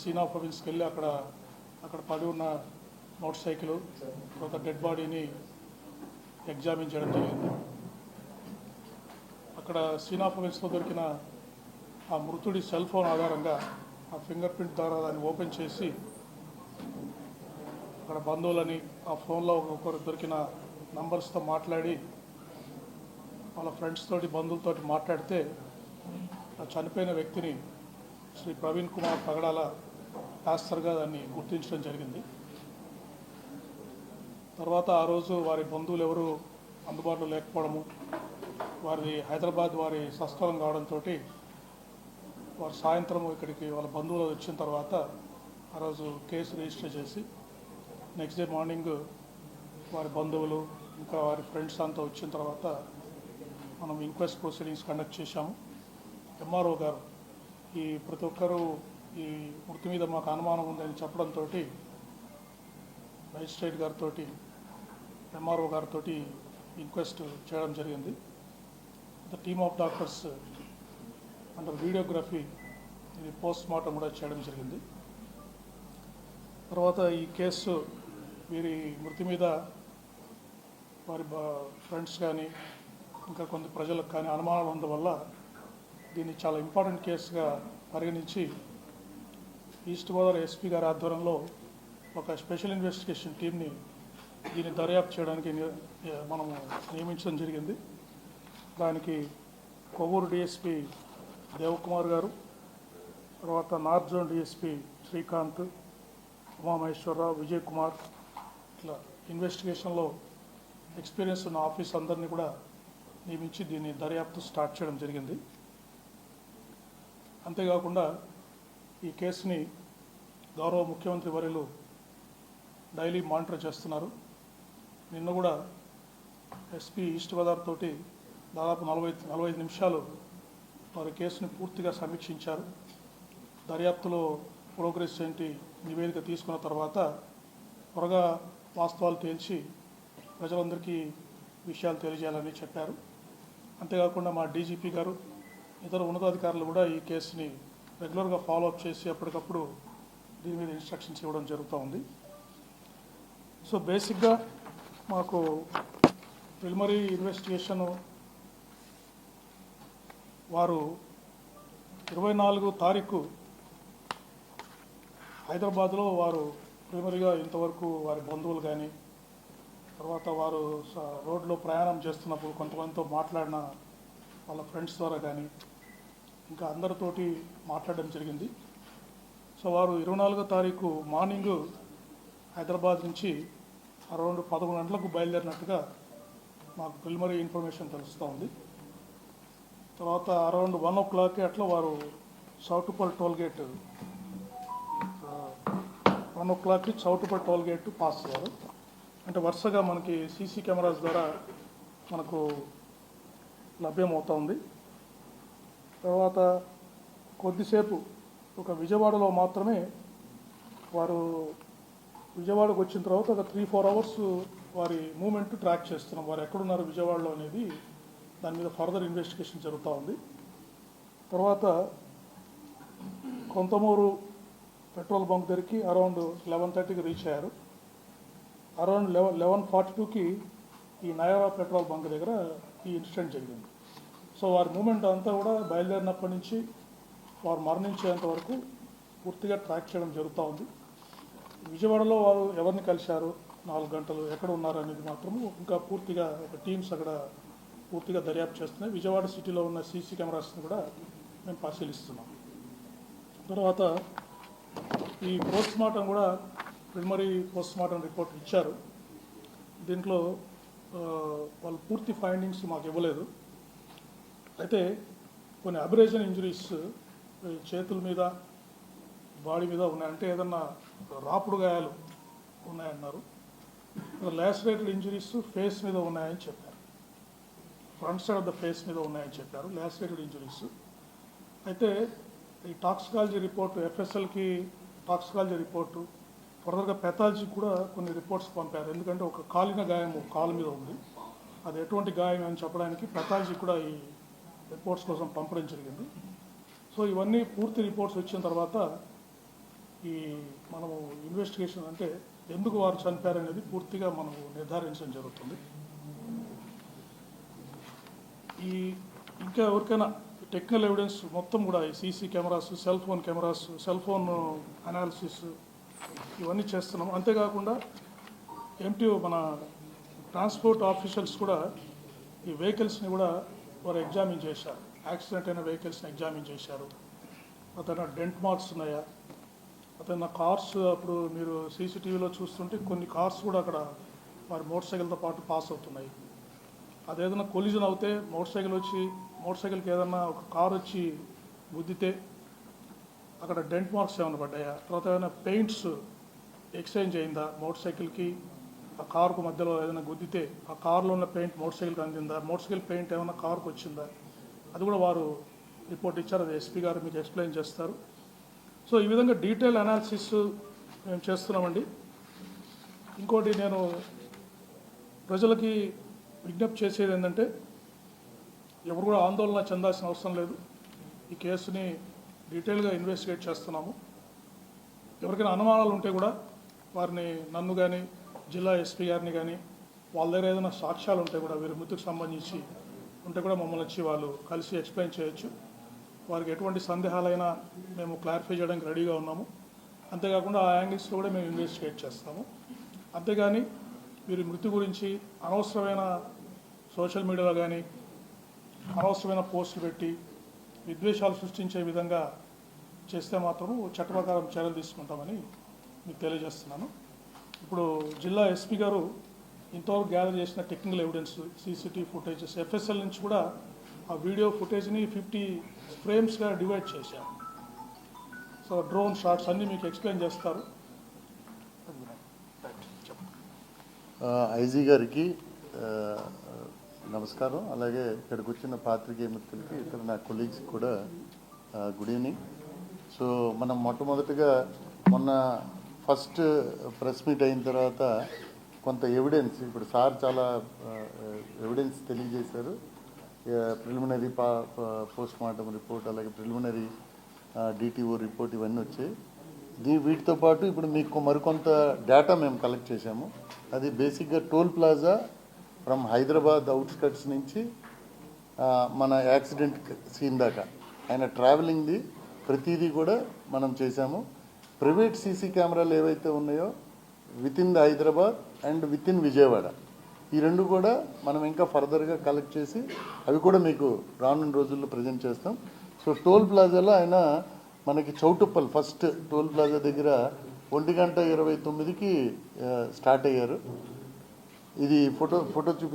Scene of ప్రొవిన్స్కి వెళ్ళి అక్కడ అక్కడ పడి ఉన్న మోటార్ సైకిల్ తర్వాత డెడ్ బాడీని ఎగ్జామిన్ చేయడం జరిగింది. అక్కడ సీన్ ఆఫ్ ప్రొవిన్స్లో దొరికిన ఆ మృతుడి సెల్ ఫోన్ ఆధారంగా ఆ ఫింగర్ ప్రింట్ ద్వారా దాన్ని ఓపెన్ చేసి అక్కడ బంధువులని ఆ ఫోన్లో ఒకరు దొరికిన నంబర్స్తో మాట్లాడి వాళ్ళ ఫ్రెండ్స్ తోటి బంధువులతోటి మాట్లాడితే ఆ చనిపోయిన వ్యక్తిని శ్రీ ప్రవీణ్ కుమార్ పగడాల పాస్టర్గా దాన్ని గుర్తించడం జరిగింది. తర్వాత ఆ రోజు వారి బంధువులు ఎవరు అందుబాటులో లేకపోవడము వారి హైదరాబాద్ వారి స్వస్థలం కావడంతో వారు సాయంత్రం ఇక్కడికి వాళ్ళ బంధువులు వచ్చిన తర్వాత ఆ రోజు కేసు రిజిస్టర్ చేసి నెక్స్ట్ డే మార్నింగ్ వారి బంధువులు ఇంకా వారి ఫ్రెండ్స్ అంతా వచ్చిన తర్వాత మనం ఇంక్వెస్ట్ ప్రొసీడింగ్స్ కండక్ట్ చేశాము. ఎంఆర్ఓ గారు ఈ ప్రతి ఒక్కరూ ఈ మృతి మీద మాకు అనుమానం ఉందని చెప్పడంతో మేజిస్ట్రేట్ గారితో ఎంఆర్ఓ గారితో ఇంక్వెస్ట్ చేయడం జరిగింది. The team of doctors under videography ఇది పోస్ట్ మార్టం కూడా చేయడం జరిగింది. తర్వాత ఈ కేసు వీరి మృతి మీద వారి ఫ్రెండ్స్ కానీ ఇంకా కొంత ప్రజలకు కానీ అనుమానాలు ఉండడం వల్ల దీన్ని చాలా ఇంపార్టెంట్ కేసుగా పరిగణించి ఈస్ట్ గోదావరి ఎస్పీ గారి ఆధ్వర్యంలో ఒక స్పెషల్ ఇన్వెస్టిగేషన్ టీంని దీన్ని దర్యాప్తు చేయడానికి ని- మనము నియమించడం జరిగింది. దానికి కొవ్వూరు డిఎస్పి దేవకుమార్ గారు తర్వాత north zone DSP Srikanth Umamaheswararao Vijay Kumar ఇట్లా ఇన్వెస్టిగేషన్లో ఎక్స్పీరియన్స్ ఉన్న ఆఫీస్ అందరినీ కూడా నియమించి దీన్ని దర్యాప్తు స్టార్ట్ చేయడం జరిగింది. అంతేకాకుండా ఈ కేసుని గౌరవ ముఖ్యమంత్రి వర్యులు డైలీ మానిటర్ చేస్తున్నారు. నిన్న కూడా ఎస్పీ ఈస్ట్ గోదావరి తోటి దాదాపు నలభై నలభై ఐదు నిమిషాలు వారి కేసుని పూర్తిగా సమీక్షించారు. దర్యాప్తులో ప్రోగ్రెస్ ఏంటి నివేదిక తీసుకున్న తర్వాత త్వరగా వాస్తవాలు తేల్చి ప్రజలందరికీ విషయాలు తెలియజేయాలని చెప్పారు. అంతేకాకుండా మా డీజీపీ గారు ఇతర ఉన్నతాధికారులు కూడా ఈ కేసుని రెగ్యులర్గా ఫాలోఅప్ చేసి ఎప్పటికప్పుడు దీని మీద ఇన్స్ట్రక్షన్స్ ఇవ్వడం జరుగుతూ ఉంది. సో బేసిక్గా మాకు ప్రిలిమరీ ఇన్వెస్టిగేషన్ వారు ఇరవై నాలుగు తారీఖు హైదరాబాద్లో వారు ప్రిలిమరీగా ఇంతవరకు వారి బంధువులు కానీ తర్వాత వారు స- రోడ్లో ప్రయాణం చేస్తున్నప్పుడు కొంతమందితో మాట్లాడిన వాళ్ళ ఫ్రెండ్స్ ద్వారా కానీ ఇంకా అందరితోటి మాట్లాడడం జరిగింది. సో వారు ఇరవై నాలుగో తారీఖు మార్నింగ్ హైదరాబాద్ నుంచి అరౌండ్ పదకొండు గంటలకు బయలుదేరినట్టుగా మాకు ప్రిలిమరీ ఇన్ఫర్మేషన్ తెలుస్తూ ఉంది. తర్వాత అరౌండ్ వన్ ఓ క్లాక్ అట్లా వారు సౌటుపల్ టోల్ గేట్ వన్ ఓ క్లాక్కి చౌటుపల్ టోల్ గేట్ పాస్ అయ్యారు అంటే వరుసగా మనకి సీసీ కెమెరాస్ ద్వారా మనకు లభ్యమవుతా ఉంది. తర్వాత కొద్దిసేపు ఒక విజయవాడలో మాత్రమే వారు విజయవాడకు వచ్చిన తర్వాత ఒక త్రీ ఫోర్ అవర్స్ వారి మూమెంట్ ట్రాక్ చేస్తున్నాం. వారు ఎక్కడున్నారు విజయవాడలో అనేది దాని మీద ఫర్దర్ ఇన్వెస్టిగేషన్ జరుగుతూ ఉంది. తర్వాత కొంతమూరు పెట్రోల్ బంక్ దగ్గరికి అరౌండ్ లెవెన్ థర్టీకి రీచ్ అయ్యారు. అరౌండ్ లెవెన్ లెవెన్ ఫార్టీ టూకి ఈ నయారా పెట్రోల్ బంక్ దగ్గర ఈ ఇన్సిడెంట్ జరిగింది. సో వారి మూమెంట్ అంతా కూడా బయలుదేరినప్పటి నుంచి వారు మరణించేంత వరకు పూర్తిగా ట్రాక్ చేయడం జరుగుతూ ఉంది. విజయవాడలో వారు ఎవరిని కలిశారు? నాలుగు గంటలు ఎక్కడ ఉన్నారు అనేది మాత్రము ఇంకా పూర్తిగా ఒక టీమ్స్ అక్కడ పూర్తిగా దర్యాప్తు చేస్తున్నాయి. విజయవాడ సిటీలో ఉన్న సీసీ కెమెరాస్ని కూడా మేము పరిశీలిస్తున్నాం. తర్వాత ఈ పోస్ట్ మార్టం కూడా ప్రిలిమరీ పోస్ట్ మార్టం రిపోర్ట్ ఇచ్చారు. దీంట్లో వాళ్ళు పూర్తి ఫైండింగ్స్ మాకు ఇవ్వలేదు. అయితే కొన్ని అబరేషన్ ఇంజరీస్ చేతుల మీద బాడీ మీద ఉన్నాయి. అంటే ఏదన్నా రాపుడు గాయాలు ఉన్నాయన్నారు. లాసరేటెడ్ ఇంజరీస్ ఫేస్ మీద ఉన్నాయని చెప్పారు. Front side of the face మీద ఉన్నాయని చెప్పారు. లాసరేటెడ్ ఇంజరీస్ అయితే ఈ టాక్సికాలజీ రిపోర్టు ఎఫ్ఎస్ఎల్కి టాక్సికాలజీ రిపోర్టు ఫర్దర్గా పెథాలజీకి కూడా కొన్ని రిపోర్ట్స్ పంపారు. ఎందుకంటే ఒక కాలిన గాయం ఒక కాలు మీద ఉంది. అది ఎటువంటి గాయం అని చెప్పడానికి పెథాలజీ కూడా ఈ రిపోర్ట్స్ కోసం పంపడం జరిగింది. సో ఇవన్నీ పూర్తి రిపోర్ట్స్ వచ్చిన తర్వాత ఈ మనము ఇన్వెస్టిగేషన్ అంటే ఎందుకు వారు చనిపోయారనేది పూర్తిగా మనము నిర్ధారించడం జరుగుతుంది. ఈ ఇంకా ఎవరికైనా టెక్నికల్ ఎవిడెన్స్ మొత్తం కూడా ఈ CC cameras cell phone cameras cell phone analysis ఇవన్నీ చేస్తున్నాం అంతేకాకుండా ఎంటీ మన ట్రాన్స్పోర్ట్ ఆఫీషియల్స్ కూడా ఈ వెహికల్స్ని కూడా వారు ఎగ్జామిన్ చేశారు. యాక్సిడెంట్ అయిన వెహికల్స్ని ఎగ్జామిన్ చేశారు. అతను డెంట్ మార్క్స్ ఉన్నాయా? అతను కార్స్ అప్పుడు మీరు సీసీటీవీలో చూస్తుంటే కొన్ని కార్స్ కూడా అక్కడ వారి మోటార్ సైకిల్తో పాటు పాస్ అవుతున్నాయి. అదేదైనా కొలిజన్ అవుతే మోటార్ సైకిల్ వచ్చి మోటార్ సైకిల్కి ఏదైనా ఒక కార్ వచ్చి గుద్దితే అక్కడ డెంట్ మార్క్స్ ఏమైనా పడ్డాయా? తర్వాత ఏమైనా పెయింట్స్ ఎక్స్చేంజ్ అయిందా మోటార్ సైకిల్కి? ఆ కారుకు మధ్యలో ఏదైనా గుద్దితే ఆ కారులో ఉన్న పెయింట్ మోటార్ సైకిల్కి అందిందా? మోటార్ సైకిల్ పెయింట్ ఏమైనా కారుకు వచ్చిందా? అది కూడా వారు రిపోర్ట్ ఇచ్చారు. అది ఎస్పీ గారు మీకు ఎక్స్ప్లెయిన్ చేస్తారు. సో ఈ విధంగా డీటెయిల్ అనాలిసిస్ మేము చేస్తున్నామండి. ఇంకోటి నేను ప్రజలకి విజ్ఞప్తి చేసేది ఏంటంటే ఎవరు కూడా ఆందోళన చెందాల్సిన అవసరం లేదు. ఈ కేసుని డీటెయిల్గా ఇన్వెస్టిగేట్ చేస్తున్నాము. ఎవరికైనా అనుమానాలు ఉంటే కూడా వారిని నన్ను కానీ జిల్లా ఎస్పీ గారిని కానీ వాళ్ళ దగ్గర ఏదైనా సాక్ష్యాలు ఉంటే కూడా వీరి మృతికి సంబంధించి ఉంటే కూడా మమ్మల్ని వచ్చి వాళ్ళు కలిసి ఎక్స్ప్లెయిన్ చేయొచ్చు. వారికి ఎటువంటి సందేహాలైనా మేము క్లారిఫై చేయడానికి రెడీగా ఉన్నాము. అంతేకాకుండా ఆ యాంగిల్స్లో కూడా మేము ఇన్వెస్టిగేట్ చేస్తాము. అంతేగాని వీరి మృతి గురించి అనవసరమైన సోషల్ మీడియాలో కానీ అనవసరమైన పోస్టులు పెట్టి విద్వేషాలు సృష్టించే విధంగా చేస్తే మాత్రం చట్ట ప్రకారం చర్యలు తీసుకుంటామని మీకు తెలియజేస్తున్నాను. ఇప్పుడు జిల్లా ఎస్పీ గారు ఇంతవరకు గ్యాదర్ చేసిన technical evidence CCTV footages FSL నుంచి కూడా ఆ వీడియో ఫుటేజ్ని ఫిఫ్టీ ఫ్రేమ్స్గా డివైడ్ చేశాం సో డ్రోన్ షాట్స్ అన్నీ మీకు ఎక్స్ప్లెయిన్ చేస్తారు. ఐజీ గారికి నమస్కారం. అలాగే ఇక్కడికి వచ్చిన పాత్రికేయ మిత్రులకి ఇక్కడ నా కొలీగ్స్ కూడా గుడ్ ఈవినింగ్ సో మనం మొట్టమొదటిగా మొన్న ఫస్ట్ ప్రెస్ మీట్ అయిన తర్వాత కొంత ఎవిడెన్స్ ఇప్పుడు సార్ చాలా ఎవిడెన్స్ తెలియజేశారు. ప్రిలిమినరీ పా పోస్ట్ మార్టం రిపోర్ట్ అలాగే ప్రిలిమినరీ డిటిఓ రిపోర్ట్ ఇవన్నీ వచ్చాయి. దీ వీటితో పాటు ఇప్పుడు మీకు మరికొంత డేటా మేము కలెక్ట్ చేశాము. అది బేసిక్గా toll plaza from Hyderabad outskirts నుంచి మన యాక్సిడెంట్ సీన్ దాకా. ఆయన ట్రావెలింగ్ది ప్రతిదీ కూడా మనం చేశాము. ప్రైవేట్ సీసీ కెమెరాలు ఏవైతే ఉన్నాయో within the Hyderabad and within Vijayawada. ఈ రెండు కూడా మనం ఇంకా ఫర్దర్గా కలెక్ట్ చేసి అవి కూడా మీకు రానున్న రోజుల్లో ప్రజెంట్ చేస్తాం. సో టోల్ ప్లాజాలో ఆయన మనకి చౌటుప్పల్ ఫస్ట్ టోల్ ప్లాజా దగ్గర ఒంటి గంట ఇరవై తొమ్మిదికి స్టార్ట్ అయ్యారు. ఇది ఫోటో ఫోటో చూపి